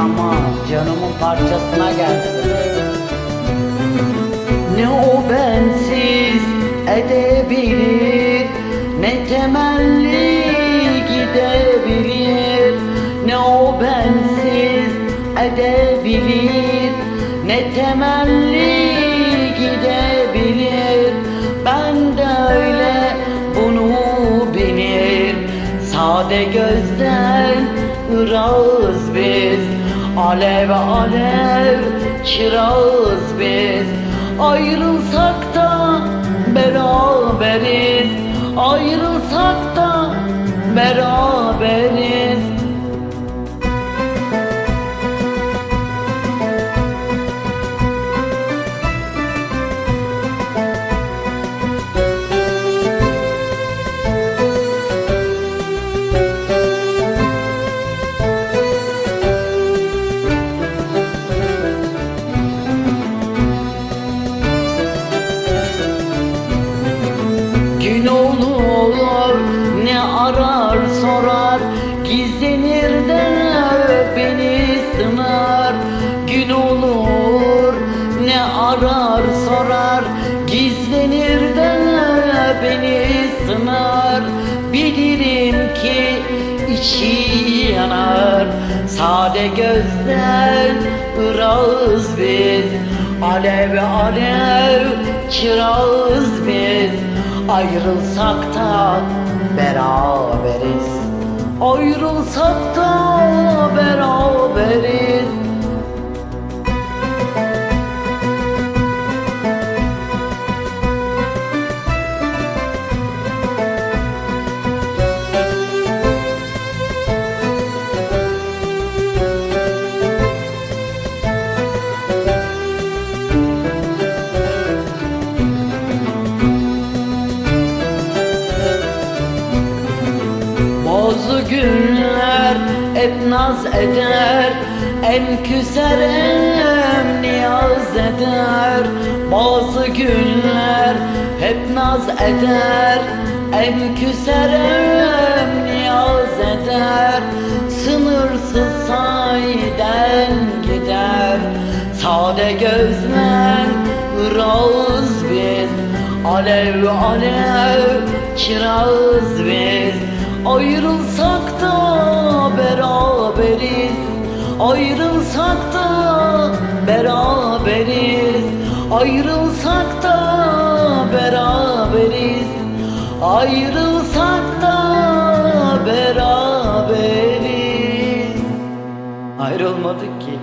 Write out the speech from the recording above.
ama canımın parçasına gelsin. Ne o bensiz edebilir Ne temelli gidebilir. Ne o bensiz edebilir Ne temelli gidebilir. Ben de öyle bunu bilir. Sade gözden Alev alev çırağız biz. Ayrılsak da beraberiz Ayrılsak da beraberiz yanar. Sade gözden ırağız biz Alev alev çırağız biz. Ayrılsak da beraberiz Ayrılsak da beraberiz günler hep naz eder. Em küser em niyaz eder. Bazı günler hep naz eder. Em küser em niyaz eder. Sınırsız sahiden gider. Sade gözler ırağız biz Alev alev çırağız biz Ayrılsak Ayrılsak da beraberiz. Ayrılsak da beraberiz. Ayrılsak da beraberiz. Ayrılmadık ki